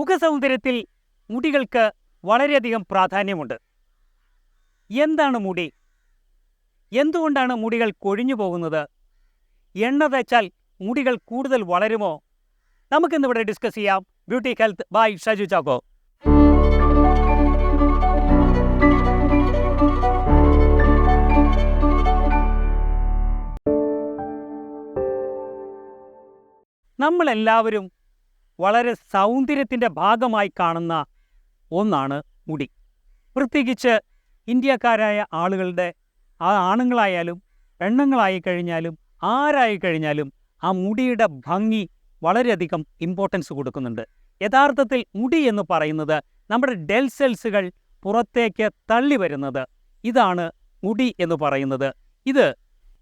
മുഖസൗന്ദര്യത്തിൽ മുടികൾക്ക് വളരെയധികം പ്രാധാന്യമുണ്ട്. എന്താണ് മുടി? എന്തുകൊണ്ടാണ് മുടികൾ കൊഴിഞ്ഞു പോകുന്നത്? എണ്ണ തേച്ചാൽ മുടികൾ കൂടുതൽ വളരുമോ? നമുക്കിന്നിവിടെ ഡിസ്കസ് ചെയ്യാം. Beauty health by Shaju Chacko. നമ്മളെല്ലാവരും വളരെ സൗന്ദര്യത്തിന്റെ ഭാഗമായി കാണുന്ന ഒന്നാണ് മുടി. പ്രത്യേകിച്ച് ഇന്ത്യക്കാരായ ആളുകളുടെ ആ ആണുങ്ങളായാലും പെണ്ണുങ്ങളായി കഴിഞ്ഞാലും ആരായി കഴിഞ്ഞാലും ആ മുടിയുടെ ഭംഗി വളരെയധികം ഇമ്പോർട്ടൻസ് കൊടുക്കുന്നുണ്ട്. യഥാർത്ഥത്തിൽ മുടി എന്ന് പറയുന്നത് നമ്മുടെ ഡെൽ സെൽസുകൾ പുറത്തേക്ക് തള്ളി വരുന്നത്. ഇതാണ് മുടി എന്ന് പറയുന്നത്. ഇത്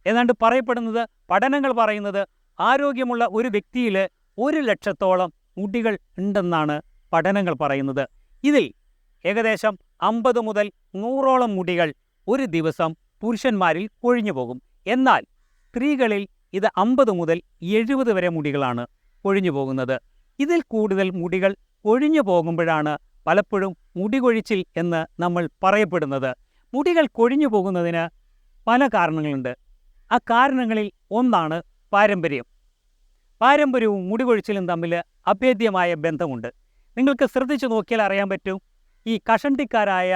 ഏതാണ്ട് പറയപ്പെടുന്നത് പഠനങ്ങൾ പറയുന്നത് ആരോഗ്യമുള്ള ഒരു വ്യക്തിയിൽ ഒരു ലക്ഷത്തോളം മുടികൾ ഉണ്ടെന്നാണ് പഠനങ്ങൾ പറയുന്നത്. ഇതിൽ ഏകദേശം അമ്പത് മുതൽ നൂറോളം മുടികൾ ഒരു ദിവസം പുരുഷന്മാരിൽ കൊഴിഞ്ഞു പോകും. എന്നാൽ സ്ത്രീകളിൽ ഇത് അമ്പത് മുതൽ എഴുപത് വരെ മുടികളാണ് കൊഴിഞ്ഞു പോകുന്നത്. ഇതിൽ കൂടുതൽ മുടികൾ കൊഴിഞ്ഞു പോകുമ്പോഴാണ് പലപ്പോഴും മുടി കൊഴിച്ചിൽ എന്ന് നമ്മൾ പറയപ്പെടുന്നത്. മുടികൾ കൊഴിഞ്ഞു പോകുന്നതിന് പല കാരണങ്ങളുണ്ട്. ആ കാരണങ്ങളിൽ ഒന്നാണ് പാരമ്പര്യം. പാരമ്പര്യവും മുടികൊഴിച്ചിലും തമ്മിൽ അഭേദ്യമായ ബന്ധമുണ്ട്. നിങ്ങൾക്ക് ശ്രദ്ധിച്ചു നോക്കിയാൽ അറിയാൻ പറ്റും ഈ കഷണ്ടിക്കാരായ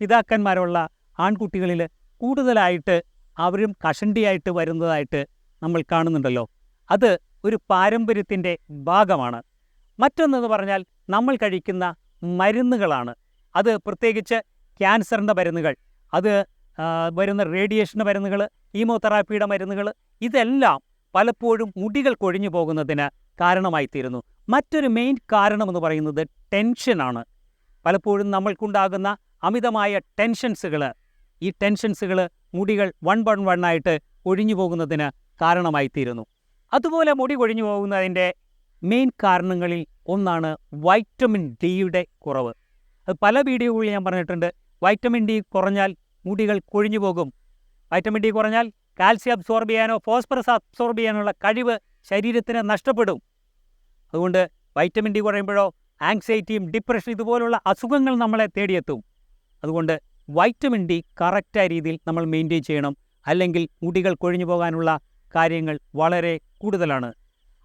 പിതാക്കന്മാരുള്ള ആൺകുട്ടികളിൽ കൂടുതലായിട്ട് അവരും കഷണ്ടിയായിട്ട് വരുന്നതായിട്ട് നമ്മൾ കാണുന്നുണ്ടല്ലോ. അത് ഒരു പാരമ്പര്യത്തിന്റെ ഭാഗമാണ്. മറ്റൊന്നെന്ന് പറഞ്ഞാൽ നമ്മൾ കഴിക്കുന്ന മരുന്നുകളാണ്. അത് പ്രത്യേകിച്ച് ക്യാൻസറിന്റെ മരുന്നുകൾ അത് വരുന്ന റേഡിയേഷന്റെ മരുന്നുകൾ കീമോതെറാപ്പിയുടെ മരുന്നുകൾ ഇതെല്ലാം പലപ്പോഴും മുടികൾ കൊഴിഞ്ഞു പോകുന്നതിന് കാരണമായിത്തീരുന്നു. മറ്റൊരു മെയിൻ കാരണമെന്ന് പറയുന്നത് ടെൻഷനാണ് പലപ്പോഴും നമ്മൾക്കുണ്ടാകുന്ന അമിതമായ ടെൻഷൻസുകൾ ഈ ടെൻഷൻസുകൾ മുടികൾ വൺ ബൺ വൺ ആയിട്ട് ഒഴിഞ്ഞു പോകുന്നതിന് കാരണമായിത്തീരുന്നു. അതുപോലെ മുടി കൊഴിഞ്ഞു പോകുന്നതിന്റെ മെയിൻ കാരണങ്ങളിൽ ഒന്നാണ് വൈറ്റമിൻ ഡിയുടെ കുറവ്. അത് പല വീഡിയോകളിൽ ഞാൻ പറഞ്ഞിട്ടുണ്ട്. വൈറ്റമിൻ ഡി കുറഞ്ഞാൽ മുടികൾ കൊഴിഞ്ഞു പോകും. വൈറ്റമിൻ ഡി കുറഞ്ഞാൽ കാൽസ്യം അബ്സോർബ് ചെയ്യാനോ ഫോസ്ഫറസ് അബ്സോർബ് ചെയ്യാനുള്ള കഴിവ് ശരീരത്തിന് നഷ്ടപ്പെടും. അതുകൊണ്ട് വൈറ്റമിൻ ഡി കുറയുമ്പോഴോ ആങ്സൈറ്റിയും ഡിപ്രഷനും ഇതുപോലുള്ള അസുഖങ്ങൾ നമ്മളെ തേടിയെത്തും. അതുകൊണ്ട് വൈറ്റമിൻ ഡി കറക്റ്റായ രീതിയിൽ നമ്മൾ മെയിന്റെയിൻ ചെയ്യണം. അല്ലെങ്കിൽ മുടികൾ കൊഴിഞ്ഞു പോകാനുള്ള കാര്യങ്ങൾ വളരെ കൂടുതലാണ്.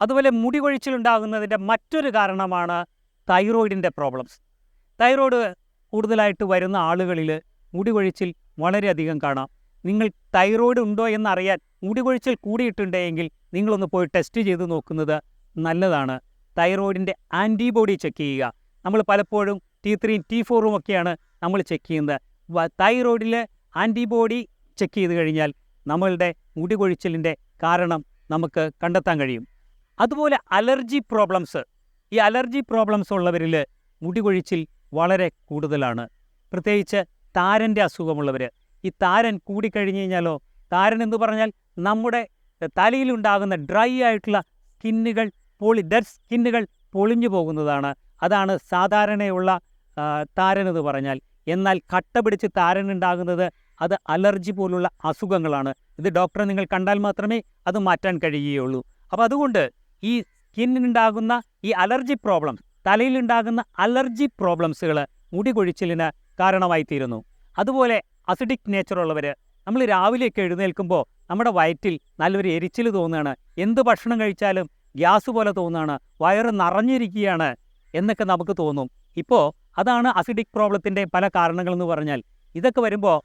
അതുപോലെ മുടി കൊഴിച്ചിലുണ്ടാകുന്നതിന്റെ മറ്റൊരു കാരണമാണ് തൈറോയിഡിന്റെ പ്രോബ്ലംസ്. തൈറോയ്ഡ് കൂടുതലായിട്ട് വരുന്ന ആളുകളിൽ മുടി കൊഴിച്ചിൽ വളരെയധികം കാണാം. നിങ്ങൾ തൈറോയ്ഡ് ഉണ്ടോ എന്നറിയാൻ മുടി കൊഴിച്ചിൽ കൂടിയിട്ടുണ്ടെങ്കിൽ നിങ്ങളൊന്ന് പോയി ടെസ്റ്റ് ചെയ്ത് നോക്കുന്നത് നല്ലതാണ്. തൈറോയിഡിന്റെ ആന്റിബോഡി ചെക്ക് ചെയ്യുക. നമ്മൾ പലപ്പോഴും ടി ത്രീയും ടി ഫോറും ഒക്കെയാണ് നമ്മൾ ചെക്ക് ചെയ്യുന്നത്. തൈറോയിഡിൽ ആന്റിബോഡി ചെക്ക് ചെയ്ത് കഴിഞ്ഞാൽ നമ്മളുടെ മുടി കൊഴിച്ചിലിന്റെ കാരണം നമുക്ക് കണ്ടെത്താൻ കഴിയും. അതുപോലെ അലർജി പ്രോബ്ലംസ് ഈ അലർജി പ്രോബ്ലംസ് ഉള്ളവരിൽ മുടി കൊഴിച്ചിൽ വളരെ കൂടുതലാണ്. പ്രത്യേകിച്ച് താരന്റെ അസുഖമുള്ളവർ ഈ താരൻ കൂടിക്കഴിഞ്ഞ് കഴിഞ്ഞാലോ താരൻ എന്ന് പറഞ്ഞാൽ നമ്മുടെ തലയിലുണ്ടാകുന്ന ഡ്രൈ ആയിട്ടുള്ള സ്കിന്നുകൾ പൊളി ഡെഡ് സ്കിന്നുകൾ പൊളിഞ്ഞു പോകുന്നതാണ്. അതാണ് സാധാരണയുള്ള താരൻ എന്ന് പറഞ്ഞാൽ. എന്നാൽ കട്ട പിടിച്ച് താരൻ ഉണ്ടാകുന്നത് അത് അലർജി പോലുള്ള അസുഖങ്ങളാണ്. ഇത് ഡോക്ടറെ നിങ്ങൾ കണ്ടാൽ മാത്രമേ അത് മാറ്റാൻ കഴിയുകയുള്ളൂ. അപ്പോൾ അതുകൊണ്ട് ഈ സ്കിന്നിനുണ്ടാകുന്ന ഈ അലർജി പ്രോബ്ലംസ് തലയിലുണ്ടാകുന്ന അലർജി പ്രോബ്ലംസുകൾ മുടി കൊഴിച്ചിലിന് കാരണമായി തീരുന്നു അതുപോലെ അസിഡിക് നേച്ചർ നേച്ചറുള്ളവർ നമ്മൾ രാവിലെയൊക്കെ എഴുന്നേൽക്കുമ്പോൾ നമ്മുടെ വയറ്റിൽ നല്ലൊരു എരിച്ചിൽ തോന്നുകയാണ്. എന്ത് ഭക്ഷണം കഴിച്ചാലും ഗ്യാസ് പോലെ തോന്നുകയാണ്. വയറ് നിറഞ്ഞിരിക്കുകയാണ് എന്നൊക്കെ നമുക്ക് തോന്നും. ഇപ്പോൾ അതാണ് അസിഡിക് പ്രോബ്ലത്തിന്റെ പല കാരണങ്ങളെന്ന് പറഞ്ഞാൽ ഇതൊക്കെ വരുമ്പോൾ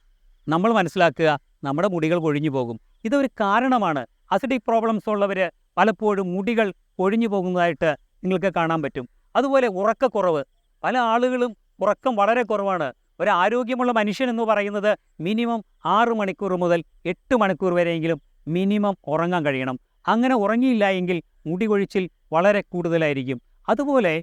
നമ്മൾ മനസ്സിലാക്കുക നമ്മുടെ മുടികൾ കൊഴിഞ്ഞു പോകും. ഇതൊരു കാരണമാണ്. അസിഡിക് പ്രോബ്ലംസ് ഉള്ളവർ പലപ്പോഴും മുടികൾ കൊഴിഞ്ഞു പോകുന്നതായിട്ട് നിങ്ങൾക്ക് കാണാൻ പറ്റും. അതുപോലെ ഉറക്കക്കുറവ്. പല ആളുകളും ഉറക്കം വളരെ കുറവാണ്. ഒരു ആരോഗ്യമുള്ള മനുഷ്യൻ എന്ന് പറയുന്നത് മിനിമം ആറ് മണിക്കൂർ മുതൽ എട്ട് മണിക്കൂർ വരെയെങ്കിലും മിനിമം ഉറങ്ങാൻ കഴിയണം. അങ്ങനെ ഉറങ്ങിയില്ല എങ്കിൽ മുടി കൊഴിച്ചിൽ വളരെ കൂടുതലായിരിക്കും. അതുപോലെ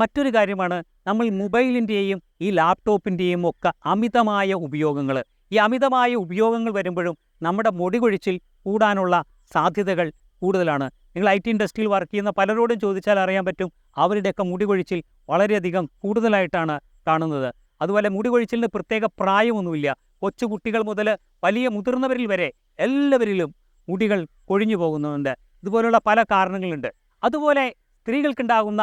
മറ്റൊരു കാര്യമാണ് നമ്മൾ മൊബൈലിന്റെയും ഈ ലാപ്ടോപ്പിന്റെയും ഒക്കെ അമിതമായ ഉപയോഗങ്ങൾ. ഈ അമിതമായ ഉപയോഗങ്ങൾ വരുമ്പോഴും നമ്മുടെ മുടി കൊഴിച്ചിൽ കൂടാനുള്ള സാധ്യതകൾ കൂടുതലാണ്. നിങ്ങൾ ഐ ടി ഇൻഡസ്ട്രിയിൽ വർക്ക് ചെയ്യുന്ന പലരോടും ചോദിച്ചാൽ അറിയാൻ പറ്റും അവരുടെയൊക്കെ മുടി കൊഴിച്ചിൽ വളരെയധികം കൂടുതലായിട്ടാണ് കാണുന്നത്. അതുപോലെ മുടി കൊഴിച്ചിലിന് പ്രത്യേക പ്രായമൊന്നുമില്ല. കൊച്ചു കുട്ടികൾ മുതൽ വലിയ മുതിർന്നവരിൽ വരെ എല്ലാവരിലും മുടികൾ കൊഴിഞ്ഞു പോകുന്നുണ്ട്. ഇതുപോലുള്ള പല കാരണങ്ങളുണ്ട്. അതുപോലെ സ്ത്രീകൾക്കുണ്ടാകുന്ന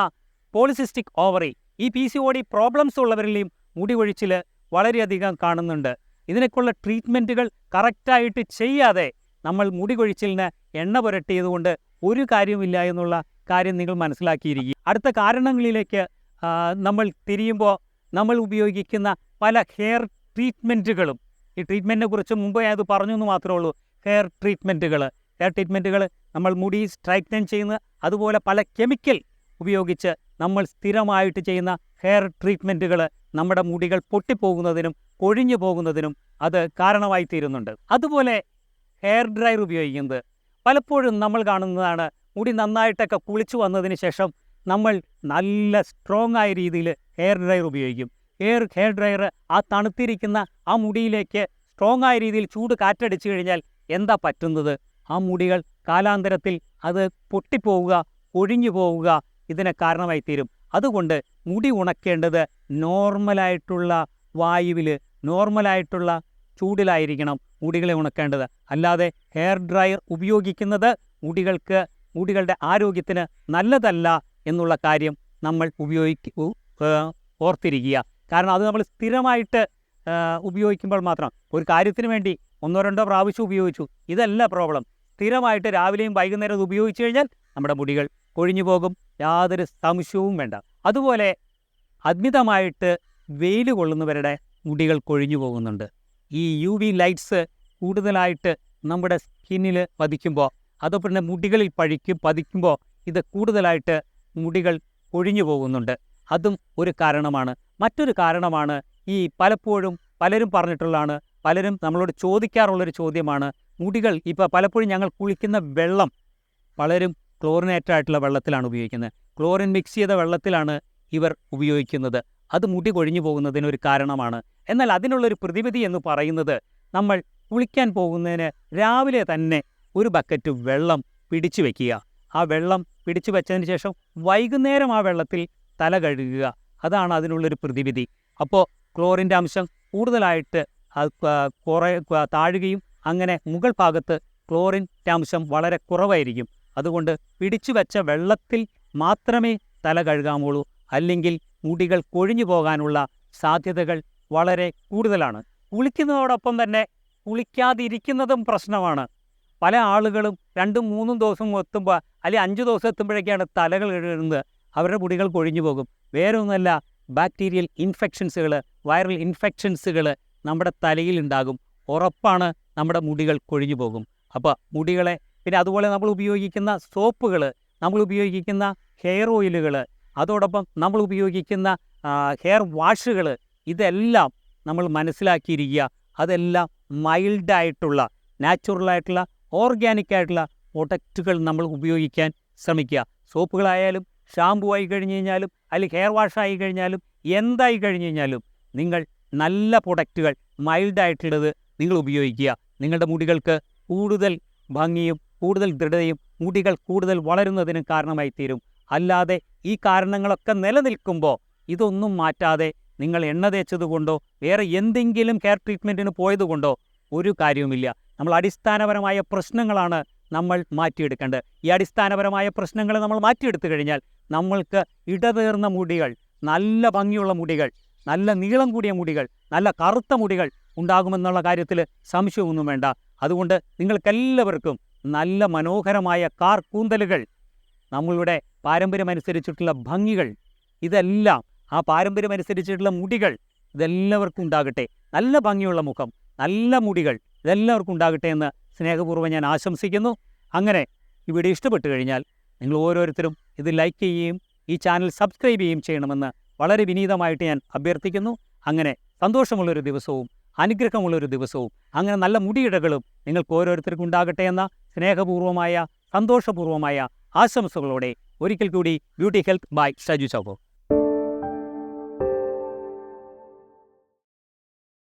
പോളിസിസ്റ്റിക് ഓവറി ഈ P C O D problems ഉള്ളവരിലെയും മുടി കൊഴിച്ചിൽ വളരെയധികം കാണുന്നുണ്ട്. ഇതിനൊക്കെയുള്ള ട്രീറ്റ്മെന്റുകൾ കറക്റ്റായിട്ട് ചെയ്യാതെ നമ്മൾ മുടി കൊഴിച്ചിലിന് എണ്ണ പുരട്ടിയതുകൊണ്ട് ഒരു കാര്യമില്ല എന്നുള്ള കാര്യം നിങ്ങൾ മനസ്സിലാക്കിയിരിക്കുക. അടുത്ത കാരണങ്ങളിലേക്ക് നമ്മൾ തിരിയുമ്പോൾ നമ്മൾ ഉപയോഗിക്കുന്ന പല ഹെയർ ട്രീറ്റ്മെന്റുകളും ഈ ട്രീറ്റ്മെന്റിനെ കുറിച്ച് മുമ്പ് ഞാനത് പറഞ്ഞു എന്ന് മാത്രമേ ഉള്ളൂ. ഹെയർ ട്രീറ്റ്മെന്റുകൾ ഹെയർ ട്രീറ്റ്മെന്റുകൾ നമ്മൾ മുടി സ്ട്രൈറ്റൻ ചെയ്യുന്ന അതുപോലെ പല കെമിക്കൽ ഉപയോഗിച്ച് നമ്മൾ സ്ഥിരമായിട്ട് ചെയ്യുന്ന ഹെയർ ട്രീറ്റ്മെന്റുകൾ നമ്മുടെ മുടികൾ പൊട്ടിപ്പോകുന്നതിനും കൊഴിഞ്ഞു പോകുന്നതിനും അത് കാരണമായി തീരുന്നുണ്ട്. അതുപോലെ ഹെയർ ഡ്രയർ ഉപയോഗിക്കുന്നത്. പലപ്പോഴും നമ്മൾ കാണുന്നതാണ് മുടി നന്നായിട്ടൊക്കെ കുളിച്ചു വന്നതിന് ശേഷം നമ്മൾ നല്ല സ്ട്രോങ് ആയ രീതിയിൽ ഹെയർ ഡ്രയർ ഉപയോഗിക്കും. ഹെയർ ഹെയർ ഡ്രയർ ആ തണുത്തിരിക്കുന്ന ആ മുടിയിലേക്ക് സ്ട്രോങ് ആയ രീതിയിൽ ചൂട് കാറ്റടിച്ചു കഴിഞ്ഞാൽ എന്താ പറ്റുന്നത്? ആ മുടികൾ കാലാന്തരത്തിൽ അത് പൊട്ടിപ്പോവുക ഒഴിഞ്ഞു പോവുക ഇതിന് കാരണമായി തീരും അതുകൊണ്ട് മുടി ഉണക്കേണ്ടത് നോർമലായിട്ടുള്ള വായുവിൽ നോർമലായിട്ടുള്ള ചൂടിലായിരിക്കണം മുടികളെ ഉണക്കേണ്ടത്. അല്ലാതെ ഹെയർ ഡ്രയർ ഉപയോഗിക്കുന്നത് മുടികൾക്ക് മുടികളുടെ ആരോഗ്യത്തിന് നല്ലതല്ല എന്നുള്ള കാര്യം നമ്മൾ ഉപയോഗിക്ക ഓർത്തിരിക്കുക. കാരണം അത് നമ്മൾ സ്ഥിരമായിട്ട് ഉപയോഗിക്കുമ്പോൾ മാത്രം. ഒരു കാര്യത്തിന് വേണ്ടി ഒന്നോ രണ്ടോ പ്രാവശ്യം ഉപയോഗിച്ചു. ഇതല്ല പ്രോബ്ലം. സ്ഥിരമായിട്ട് രാവിലെയും വൈകുന്നേരം അത് ഉപയോഗിച്ചു കഴിഞ്ഞാൽ നമ്മുടെ മുടികൾ കൊഴിഞ്ഞു പോകും. യാതൊരു സംശയവും വേണ്ട. അതുപോലെ അദ്മിതമായിട്ട് വെയിൽ കൊള്ളുന്നവരുടെ മുടികൾ കൊഴിഞ്ഞു പോകുന്നുണ്ട്. ഈ യു വി ലൈറ്റ്സ് കൂടുതലായിട്ട് നമ്മുടെ സ്കിന്നിൽ പതിക്കുമ്പോൾ അതോടൊപ്പം മുടികളിൽ പഴിക്കും പതിക്കുമ്പോൾ ഇത് കൂടുതലായിട്ട് മുടികൾ ഒഴിഞ്ഞു പോകുന്നുണ്ട്. അതും ഒരു കാരണമാണ്. മറ്റൊരു കാരണമാണ് ഈ പലപ്പോഴും പലരും പറഞ്ഞിട്ടുള്ളതാണ് പലരും നമ്മളോട് ചോദിക്കാറുള്ളൊരു ചോദ്യമാണ് മുടികൾ ഇപ്പോൾ പലപ്പോഴും ഞങ്ങൾ കുളിക്കുന്ന വെള്ളം പലരും ക്ലോറിനേറ്റഡ് ആയിട്ടുള്ള വെള്ളത്തിലാണ് ഉപയോഗിക്കുന്നത്. ക്ലോറിൻ മിക്സ് ചെയ്ത വെള്ളത്തിലാണ് ഇവർ ഉപയോഗിക്കുന്നത്. അത് മുടി കൊഴിഞ്ഞു പോകുന്നതിനൊരു കാരണമാണ്. എന്നാൽ അതിനുള്ളൊരു പ്രതിവിധി എന്ന് പറയുന്നത് നമ്മൾ കുളിക്കാൻ പോകുന്നതിന് രാവിലെ തന്നെ ഒരു ബക്കറ്റ് വെള്ളം പിടിച്ചു വെക്കുക. ആ വെള്ളം പിടിച്ചു വെച്ചതിന് ശേഷം വൈകുന്നേരം ആ വെള്ളത്തിൽ തല കഴുകുക. അതാണ് അതിനുള്ളൊരു പ്രതിവിധി. അപ്പോൾ ക്ലോറിന്റെ അംശം കൂടുതലായിട്ട് കുറേ താഴുകയും അങ്ങനെ മുകൾ ഭാഗത്ത് ക്ലോറിന്റെ അംശം വളരെ കുറവായിരിക്കും. അതുകൊണ്ട് പിടിച്ചു വെച്ച വെള്ളത്തിൽ മാത്രമേ തല കഴുകാമുള്ളൂ. അല്ലെങ്കിൽ മുടികൾ കൊഴിഞ്ഞു പോകാനുള്ള സാധ്യതകൾ വളരെ കൂടുതലാണ്. കുളിക്കുന്നതോടൊപ്പം തന്നെ കുളിക്കാതിരിക്കുന്നതും പ്രശ്നമാണ്. പല ആളുകളും രണ്ടും മൂന്നും ദിവസം എത്തുമ്പോൾ അല്ലെങ്കിൽ അഞ്ച് ദിവസം എത്തുമ്പോഴേക്കാണ് തലകൾ എഴുതുന്നത് അവരുടെ മുടികൾ കൊഴിഞ്ഞു പോകും. വേറെ ഒന്നല്ല ബാക്ടീരിയൽ ഇൻഫെക്ഷൻസുകൾ വൈറൽ ഇൻഫെക്ഷൻസുകൾ നമ്മുടെ തലയിൽ ഉണ്ടാകും. ഉറപ്പാണ് നമ്മുടെ മുടികൾ കൊഴിഞ്ഞു പോകും. അപ്പോൾ മുടികളെ പിന്നെ അതുപോലെ നമ്മൾ ഉപയോഗിക്കുന്ന സോപ്പുകൾ നമ്മൾ ഉപയോഗിക്കുന്ന ഹെയർ ഓയിലുകൾ അതോടൊപ്പം നമ്മൾ ഉപയോഗിക്കുന്ന ഹെയർ വാഷുകൾ ഇതെല്ലാം നമ്മൾ മനസ്സിലാക്കിയിരിക്കുക. അതെല്ലാം മൈൽഡായിട്ടുള്ള നാച്ചുറലായിട്ടുള്ള ഓർഗാനിക് ആയിട്ടുള്ള പ്രൊഡക്റ്റുകൾ നമ്മൾ ഉപയോഗിക്കാൻ ശ്രമിക്കുക. സോപ്പുകളായാലും ഷാമ്പു ആയി കഴിഞ്ഞ് കഴിഞ്ഞാലും അല്ലെങ്കിൽ ഹെയർ വാഷ് ആയി കഴിഞ്ഞാലും എന്തായി കഴിഞ്ഞ് കഴിഞ്ഞാലും നിങ്ങൾ നല്ല പ്രൊഡക്റ്റുകൾ മൈൽഡായിട്ടുള്ളത് നിങ്ങൾ ഉപയോഗിക്കുക. നിങ്ങളുടെ മുടികൾക്ക് കൂടുതൽ ഭംഗിയും കൂടുതൽ ദൃഢതയും മുടികൾ കൂടുതൽ വളരുന്നതിന് കാരണമായി തീരും. അല്ലാതെ ഈ കാരണങ്ങളൊക്കെ നിലനിൽക്കുമ്പോൾ ഇതൊന്നും മാറ്റാതെ നിങ്ങൾ എണ്ണ തേച്ചതുകൊണ്ടോ വേറെ എന്തെങ്കിലും ഹെയർ ട്രീറ്റ്മെന്റിന് പോയതുകൊണ്ടോ ഒരു കാര്യവുമില്ല. നമ്മൾ അടിസ്ഥാനപരമായ പ്രശ്നങ്ങളാണ് നമ്മൾ മാറ്റിയെടുക്കേണ്ടത്. ഈ അടിസ്ഥാനപരമായ പ്രശ്നങ്ങൾ നമ്മൾ മാറ്റിയെടുത്തു കഴിഞ്ഞാൽ നമ്മൾക്ക് ഇടതേർന്ന മുടികൾ നല്ല ഭംഗിയുള്ള മുടികൾ നല്ല നീളം കൂടിയ മുടികൾ നല്ല കറുത്ത മുടികൾ ഉണ്ടാകുമെന്നുള്ള കാര്യത്തിൽ സംശയമൊന്നും വേണ്ട. അതുകൊണ്ട് നിങ്ങൾക്കെല്ലാവർക്കും നല്ല മനോഹരമായ കാർ കൂന്തലുകൾ നമ്മളുടെ പാരമ്പര്യമനുസരിച്ചിട്ടുള്ള ഭംഗികൾ ഇതെല്ലാം ആ പാരമ്പര്യമനുസരിച്ചിട്ടുള്ള മുടികൾ ഇതെല്ലാവർക്കും ഉണ്ടാകട്ടെ. നല്ല ഭംഗിയുള്ള മുഖം നല്ല മുടികൾ ഇതെല്ലാവർക്കും ഉണ്ടാകട്ടെ എന്ന് സ്നേഹപൂർവം ഞാൻ ആശംസിക്കുന്നു. അങ്ങനെ ഈ വീഡിയോ ഇഷ്ടപ്പെട്ടു കഴിഞ്ഞാൽ നിങ്ങൾ ഓരോരുത്തരും ഇത് ലൈക്ക് ചെയ്യുകയും ഈ ചാനൽ സബ്സ്ക്രൈബ് ചെയ്യുകയും ചെയ്യണമെന്ന് വളരെ വിനീതമായിട്ട് ഞാൻ അഭ്യർത്ഥിക്കുന്നു. അങ്ങനെ സന്തോഷമുള്ളൊരു ദിവസവും അനുഗ്രഹമുള്ളൊരു ദിവസവും അങ്ങനെ നല്ല മുടിയിടകളും നിങ്ങൾക്ക് ഓരോരുത്തർക്കും ഉണ്ടാകട്ടെ എന്ന സ്നേഹപൂർവമായ സന്തോഷപൂർവമായ ആശംസകളോടെ ഒരിക്കൽ കൂടി beauty health by Shaju Chacko